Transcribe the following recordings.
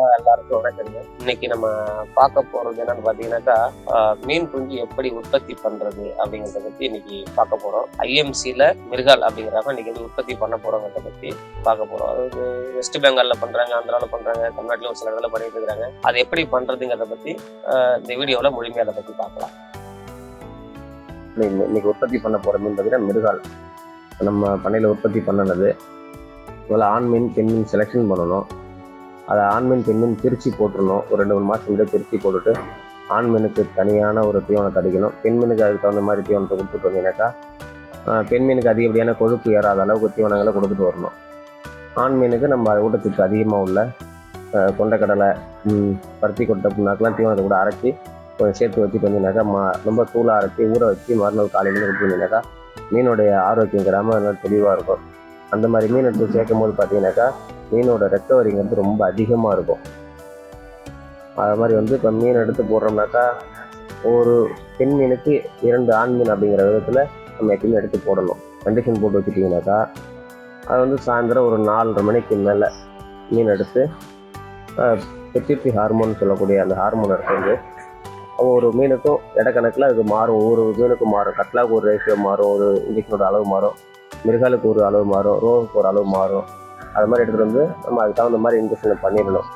எல்லாருக்கும் வணக்கங்க. இன்னைக்கு நம்ம பார்க்க போறது என்னன்னு பாத்தீங்கன்னாக்கா மீன் குஞ்சு எப்படி உற்பத்தி பண்றது அப்படிங்கறத பத்தி இன்னைக்கு பார்க்க போறோம். ஐஎம்சில மிர்கால் அப்படிங்கிறவங்க இன்னைக்கு வந்து உற்பத்தி பண்ண போறோங்கிறத பத்தி பார்க்க போறோம். அதாவது வெஸ்ட் பெங்கால்ல பண்றாங்க ஆந்திரால பண்றாங்க தமிழ்நாட்டுல ஒரு சில இடத்துல பண்ணிட்டு இருக்காங்க அது எப்படி பண்றதுங்கிறத பத்தி இந்த வீடியோல முழுமையா அதை பத்தி பார்க்கலாம். இன்னைக்கு உற்பத்தி பண்ண போற மீன் பார்த்தீங்கன்னா மிருகால். நம்ம பண்ணையில் உற்பத்தி பண்ணினது முதல்ல ஆண் மீன் பெண் மீன் செலெக்ஷன் பண்ணணும். அதை ஆண் மீன் பிரித்து போட்டுருணும் ஒரு ரெண்டு மூணு மாதம் முன்னாடி பிரித்து போட்டுட்டு ஆண் மீனுக்கு தனியான ஒரு தீவனத்தை அடிக்கணும் பெண் மீனுக்கு அதுக்கு தகுந்த மாதிரி தீவனத்தை கொடுத்துட்டு வந்தீங்கன்னாக்கா பெண்மீனுக்கு பெண் மீனுக்கு அதிகப்படியான கொழுப்பு ஏறாத அளவுக்கு தீவனங்களை கொடுத்துட்டு வரணும். ஆண் மீனுக்கு நம்ம ஊட்டத்துக்கு அதிகமாக உள்ள கொண்டக்கடலை பருத்தி கொட்டை புண்ணாக்கெலாம் தீவனத்தை கூட அரைச்சி கொஞ்சம் சேர்த்து வச்சுட்டு வந்தீங்கன்னாக்கா மா ரொம்ப தூளாக அரைச்சி ஊற வச்சு மறுநாள் காலையில் கொடுத்துருந்தீங்கன்னாக்கா மீனுடைய ஆரோக்கியம் கிராம நல்லா தெளிவாக இருக்கும். அந்த மாதிரி மீன் எடுத்து சேர்க்கும் போது பார்த்தீங்கன்னாக்கா மீனோட ரெக்கவரிங்கிறது ரொம்ப அதிகமாக இருக்கும். அது மாதிரி வந்து இப்போ மீன் எடுத்து போடுறோம்னாக்கா ஒரு பெண் மீனுக்கு இரண்டு ஆண் மீன் அப்படிங்கிற விதத்தில் நம்ம எப்பயுமே எடுத்து போடணும். கண்டிஷன் போட்டு வச்சுட்டிங்கனாக்கா அது வந்து சாயந்தரம் ஒரு நாலரை மணிக்கு மேலே மீன் எடுத்து பெட்டிபி ஹார்மோன் சொல்லக்கூடிய அந்த ஹார்மோன் எடுத்து ஒரு மீனுக்கும் இடக்கணக்கில் அது மாறும். ஒவ்வொரு மீனுக்கும் மாறும். கட்லாவுக்கு ஒரு ரேஷியோ மாறும். ஒரு இன்ஜெக்ஷனோட அளவு மாறும். மிருகாலுக்கு ஒரு அளவு மாறும் ரோவுக்கு ஒரு அளவு மாறும். அது மாதிரி எடுத்துகிட்டு வந்து நம்ம அதுக்கு தகுந்த மாதிரி இன்ஜெக்ஷன் பண்ணிடணும்.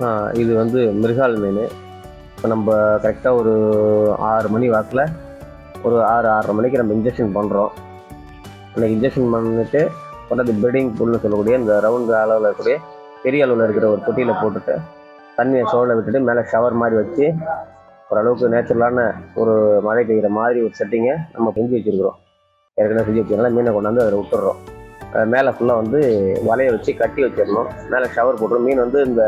ஆஹ் இது வந்து மிருகால் மீன். இப்போ நம்ம கரெக்டாக ஒரு ஆறு மணி வாக்கில் ஒரு ஆறு ஆறரை மணிக்கு நம்ம இன்ஜெக்ஷன் பண்ணுறோம் அன்றைக்கி இன்ஜெக்ஷன் பண்ணிட்டு கொண்டாந்து பெட்டிங் புல்னு சொல்லக்கூடிய இந்த ரவுண்டு அளவில் இருக்கக்கூடிய பெரிய அளவில் இருக்கிற ஒரு தொட்டியில் போட்டுட்டு தண்ணியை சோழ விட்டுட்டு மேலே ஷவர் மாதிரி வச்சு ஓரளவுக்கு நேச்சுரலான ஒரு மழை பெய்கிற மாதிரி ஒரு செட்டிங்கை நம்ம செஞ்சு வச்சுருக்குறோம். ஏற்கனவே செஞ்சு வச்சுருக்கனால மீனை கொண்டாந்து அதில் விட்டுறோம். மேலே ஃபுல்லாக வந்து வலையை வச்சு கட்டி வச்சிடணும். மேலே ஷவர் போட்டுரும் மீன் வந்து இந்த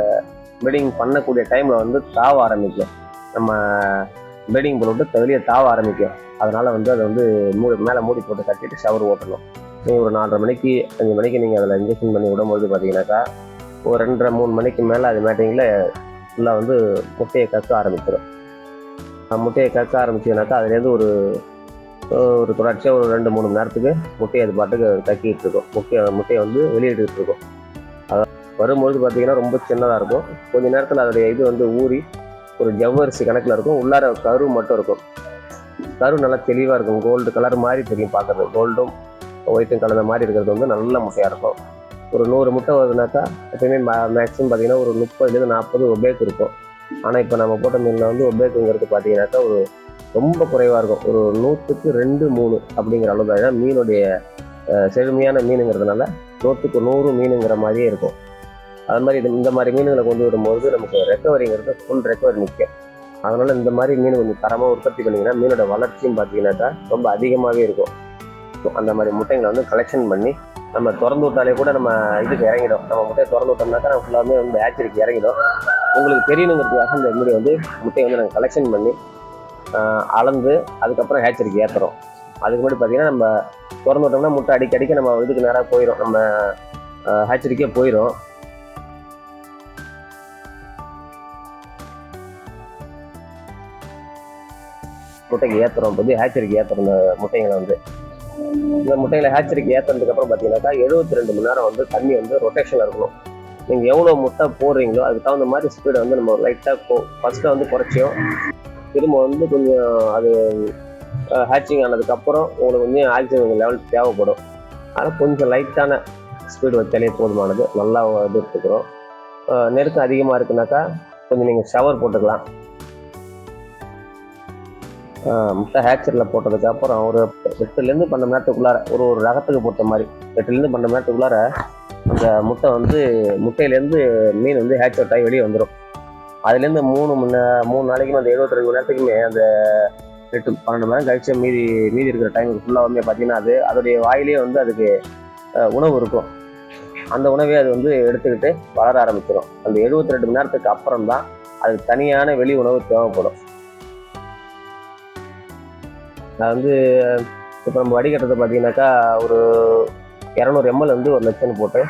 பெட்டிங் பண்ணக்கூடிய டைமில் வந்து தாவ ஆரம்பிக்கும். நம்ம பெட்டிங் போட்டு வெளியே தாவ ஆரம்பிக்கும். அதனால் வந்து அதை வந்து மூடி மேலே மூடி போட்டு கட்டிட்டு ஷவர் ஓட்டணும். நீங்கள் ஒரு நாலரை மணிக்கு அஞ்சு மணிக்கு நீங்கள் அதில் இன்ஜெக்ஷன் பண்ணி விடும்போது பார்த்தீங்கன்னாக்கா ஒரு ரெண்டரை மூணு மணிக்கு மேலே அது மேட்டிங்கில் ஃபுல்லாக வந்து முட்டையை கக்க ஆரம்பிச்சிடும் முட்டையை கக்க ஆரம்பிச்சதுனாக்கா அதுலேருந்து ஒரு ஒரு தொடர்ச்சியாக ஒரு ரெண்டு மூணு மணி நேரத்துக்கு முட்டையை அது பாட்டுக்கு கக்கிட்டு இருக்கும். முட்டையை முட்டையை வந்து வெளியிட்டு இருக்கும். அதான் வரும்பொழுது பார்த்தீங்கன்னா ரொம்ப சின்னதாக இருக்கும். கொஞ்ச நேரத்தில் அதோடைய இது வந்து ஊறி ஒரு ஜவ்வரிசி கணக்கில் இருக்கும். உள்ளார கரு மட்டும் இருக்கும். கரு நல்லா தெளிவாக இருக்கும். கோல்டு கலர் மாதிரி தெரியும் பார்க்குறது கோல்டும் ஒயிட்டும் கலந்த மாதிரி இருக்கிறது வந்து நல்ல முட்டையாக இருக்கும். ஒரு நூறு முட்டை வருதுனாக்கா எப்பயுமே மேக்ஸிமம் பார்த்தீங்கன்னா ஒரு முப்பதுலேருந்து நாற்பது ஒபேக் இருக்கும். ஆனால் இப்போ நம்ம போட்ட மீனில் வந்து ஒபேக்குங்கிறது பார்த்தீங்கன்னாக்கா ஒரு ரொம்ப குறைவாக இருக்கும். ஒரு நூற்றுக்கு ரெண்டு மூணு அப்படிங்கிற அளவு தான் ஏன்னா மீனுடைய செழுமையான மீனுங்கிறதுனால நூற்றுக்கு நூறு மீனுங்கிற மாதிரியே இருக்கும். அது மாதிரி இது இந்த மாதிரி மீன்களை கொண்டு வரும்போது நமக்கு ரெக்கவரிங்கிறது ஃபுல் ரெக்கவரி முக்கியம். அதனால இந்த மாதிரி மீன் கொஞ்சம் தரமாக உற்பத்தி பண்ணிங்கன்னா மீனோட வளர்ச்சியும் பார்த்தீங்கன்னாக்கா ரொம்ப அதிகமாகவே இருக்கும். அந்த மாதிரி முட்டைங்களை வந்து கலெக்ஷன் பண்ணி நம்ம திறந்து விட்டாலே கூட நம்ம இதுக்கு இறங்கிடும். நம்ம முட்டையை திறந்து விட்டோம்னாக்கா நம்ம ஃபுல்லாமே வந்து ஹேச்சரிக்கு இறங்கிடும். உங்களுக்கு தெரியணுங்கிறதுக்காக இந்த மீன் வந்து முட்டையை வந்து நாங்கள் கலெக்ஷன் பண்ணி அளந்து அதுக்கப்புறம் ஹேச்சரிக்கு ஏற்றுறோம் அதுக்கு முன்னாடி பார்த்தீங்கன்னா நம்ம திறந்து விட்டோம்னா முட்டை அடிக்கடிக்கு நம்ம இதுக்கு நேராக போயிடும் நம்ம ஹேச்சரிக்கே போயிடும் முட்டைக்கு ஏற்றுறோம் வந்து ஹேச்சரிக்கு ஏற்றுறோம் இந்த முட்டைங்களை வந்து. இந்த முட்டைகளை ஹேச்சரிக்கு ஏற்றுறதுக்கு அப்புறம் பார்த்தீங்கன்னாக்கா எழுபத்தி ரெண்டு மணி நேரம் வந்து தண்ணி வந்து ரொட்டேஷனில் இருக்கணும். நீங்கள் எவ்வளோ முட்டை போடுறீங்களோ அதுக்கு தகுந்த மாதிரி ஸ்பீடை வந்து நம்ம லைட்டாக ஃபஸ்ட்டு வந்து குறைச்சியும் திரும்ப வந்து கொஞ்சம் அது ஹேச்சிங் ஆனதுக்கப்புறம் உங்களுக்கு வந்து ஆக்சிஜன் லெவல் தேவைப்படும். ஆனால் கொஞ்சம் லைட்டான ஸ்பீடு வச்சாலே போதுமானது. நல்லா இது எடுத்துக்கிறோம். நெருக்கம் அதிகமாக இருக்குனாக்கா கொஞ்சம் நீங்கள் ஷவர் போட்டுக்கலாம். முட்டை ஹேச்சரியில் போட்டதுக்கு அப்புறம் ஒரு எட்டுலேருந்து பன்னெண்டு மணி நேரத்துக்குள்ளார ஒரு ஒரு ரகத்துக்கு பொறுத்த மாதிரி. எட்டுலேருந்து பன்னெண்டு மணி நேரத்துக்குள்ளார அந்த முட்டை வந்து முட்டையிலேருந்து மீன் வந்து ஹேச் அவுட் ஆகி வெளியே வந்துடும் அதுலேருந்து மூணு மணி மூணு நாளைக்கு அந்த எழுபத்தி ரெண்டு மணி நேரத்துக்குமே அந்த எட்டு பன்னெண்டு மணி நேரம் கழிச்சு மீதி மீதி இருக்கிற டைம் ஃபுல்லாக வந்து பார்த்தீங்கன்னா அது அதோடைய வாயிலே வந்து அதுக்கு உணவு இருக்கும். அந்த உணவே அது வந்து எடுத்துக்கிட்டு வளர ஆரம்பிச்சிடும் அந்த எழுபத்தி ரெண்டு மணி நேரத்துக்கு அப்புறம் தான் அதுக்கு தனியான வெளி உணவு தேவைப்படும். அது வந்து இப்போ நம்ம வடிகட்டுறது பார்த்தீங்கன்னாக்கா ஒரு இரநூறு எம்எல் வந்து ஒரு லட்சம் போட்டு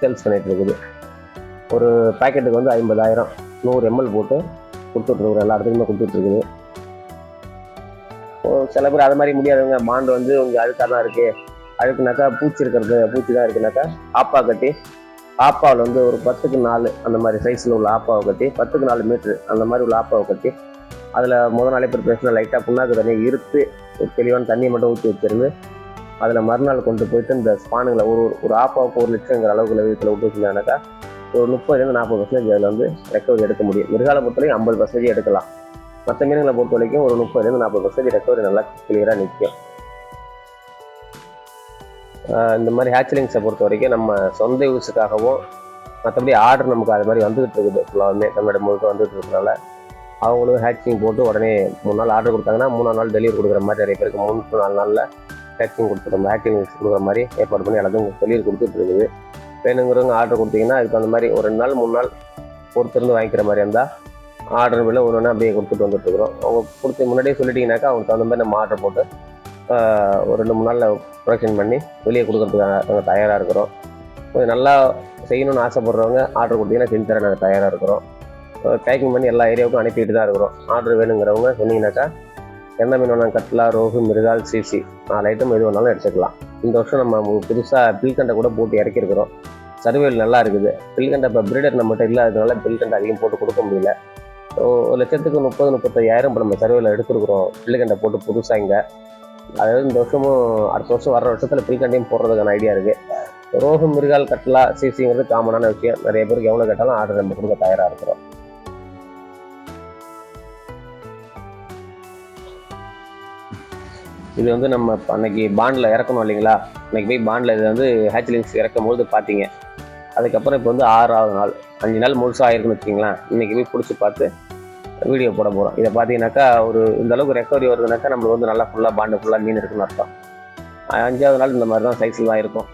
சேல்ஸ் பண்ணிட்டு இருக்குது. ஒரு பாக்கெட்டுக்கு வந்து ஐம்பதாயிரம் நூறு எம்எல் போட்டு கொடுத்துட்ருக்குறோம் எல்லா இடத்துக்குமே கொடுத்துட்ருக்குது சில பேர் அது மாதிரி முடியாதவங்க மாண்டு வந்து உங்கள் அழுக்காக தான் இருக்குது அழுக்குனாக்கா பூச்சி இருக்கிறது பூச்சி தான் இருக்குனாக்கா ஆப்பா கட்டி ஆப்பாவில் வந்து ஒரு பத்துக்கு நாலு அந்த மாதிரி சைஸில் உள்ள ஆப்பாவை கட்டி பத்துக்கு நாலு மீட்ரு அந்த மாதிரி உள்ள ஆப்பாவை கட்டி அதில் முத நாளே ப்ரிப்பரேஷனில் லைட்டாக புண்ணாக்கு தண்ணியை இருத்து ஒரு தெளிவான தண்ணியை மட்டும் ஊற்றி வச்சிருந்து அதில் மறுநாள் கொண்டு போயிட்டு இந்த ஸ்பானுங்களை ஒரு ஒரு ஆப்பாவுக்கு ஒரு லட்சங்கிற அளவுக்கு வீட்டில் விட்டு வச்சுருந்தாங்கனாக்கா ஒரு முப்பதுலேருந்து நாற்பது பர்சன்டேஜ் அதில் வந்து ரெக்கவரி எடுக்க முடியும். மிருகாலை பொறுத்தவரைக்கும் ஐம்பது பர்சன்டேஜ் எடுக்கலாம். மற்ற மீன்களை பொறுத்த வரைக்கும் ஒரு முப்பதுலேருந்து நாற்பது பர்சன்டேஜ் ரெக்கவரி நல்லா கிளியராக நிற்கும் இந்த மாதிரி ஹேச்சலிங்ஸை பொறுத்த வரைக்கும் நம்ம சொந்த யூஸுக்காகவும் மற்றபடி ஆர்டர் நமக்கு அது மாதிரி வந்துகிட்டு இருக்குது. ஃபுல்லாகவே தமிழ்நாடு முழுக்க வந்துட்டு இருக்கிறனால அவங்களும் ஹேச்சிங் போட்டு உடனே மூணு நாள் ஆர்டர் கொடுத்தாங்கன்னா மூணு நாள் டெலிவரி கொடுக்குற மாதிரி நிறைய பேருக்கு மூணு to நாலு நாளில் ஹேக்கிங் கொடுத்துருக்கோம் ஹேக்கிங் கொடுக்குற மாதிரி ஏற்பாடு பண்ணி எல்லாத்துக்கும் டெலிவரி கொடுத்துட்டு இருக்குது. வேணுங்கிறவங்க ஆர்டர் கொடுத்தீங்கன்னா அதுக்கு அந்த மாதிரி ஒரு ரெண்டு நாள் மூணு நாள் பொறுத்திருந்து வாங்கிக்கிற மாதிரி இருந்தால் ஆர்டர் பில்ல ஒன்று ஒன்று அப்படியே கொடுத்துட்டு வந்துட்டுருக்குறோம் அவங்க கொடுத்து முன்னாடியே சொல்லிட்டிங்கனாக்கா அவங்களுக்கு தகுந்த மாதிரி நம்ம ஆர்டர் போட்டு ஒரு ரெண்டு மூணு நாளில் ப்ரொடக்ஷன் பண்ணி வெளியே கொடுக்குறதுக்காக நாங்கள் தயாராக இருக்கிறோம். கொஞ்சம் நல்லா செய்யணும்னு ஆசைப்படுறவங்க ஆர்டர் கொடுத்தீங்கன்னா செஞ்சு தர நாங்கள் தயாராக இருக்கிறோம். பேக்கிங் பண்ணி எல்லா ஏரியாவுக்கும் அனுப்பிட்டு தான் இருக்கிறோம். ஆர்டர் வேணுங்கிறவங்க சொன்னீங்கன்னாக்கா எந்த மீன் வேணாலும் கட்லா ரோகு மிருகால் சிசி நாலு ஐட்டம் எது வேணாலும் எடுத்துக்கலாம். இந்த வருஷம் நம்ம புதுசாக பில்கண்டை கூட போட்டு இறக்கிருக்கிறோம் சர்வேல் நல்லா இருக்குது. பில்கண்டை இப்போ பிரீடர் நம்மகிட்ட இல்லாததுனால பில்கண்டை அதிகம் போட்டு கொடுக்க முடியல. ஒரு லட்சத்துக்கு முப்பது முப்பத்தையாயிரம் இப்போ நம்ம சர்வேல எடுத்துருக்குறோம். பில்கண்டை போட்டு புதுசாக இங்கே. அதாவது இந்த வருஷமும் அடுத்த வருஷம் வர வருஷத்தில் பில்கண்டையும் போடுறதுக்கான ஐடியா இருக்குது ரோகு மிருகால் கட்லா சிசிங்கிறது காமனான விஷயம். நிறைய பேருக்கு எவ்வளோ கேட்டாலும் ஆர்டர் நம்ம கொடுக்க தயாராக இருக்கிறோம். இது வந்து நம்ம அன்னைக்கு பாண்டில் இறக்கணும் இல்லைங்களா? அன்னைக்கு போய் பாண்டில் இது வந்து ஹேச்லிங்ஸ் இறக்கும் போது பார்த்தீங்க. அதுக்கப்புறம் இப்போ வந்து ஆறாவது நாள். அஞ்சு நாள் முழுசாக ஆயிருக்குன்னு வச்சிங்களேன் இன்றைக்கி போய் பிடிச்சி பார்த்து வீடியோ போட போகிறோம் இதை பார்த்தீங்கன்னாக்கா ஒரு இந்த அளவுக்கு ரெக்கவரி வருதுனாக்கா நம்மளுக்கு வந்து நல்லா ஃபுல்லாக பாண்டு ஃபுல்லாக மீன் இருக்குன்னு அர்த்தம். அஞ்சாவது நாள் இந்த மாதிரி தான் சைஸில் தான் இருக்கும்.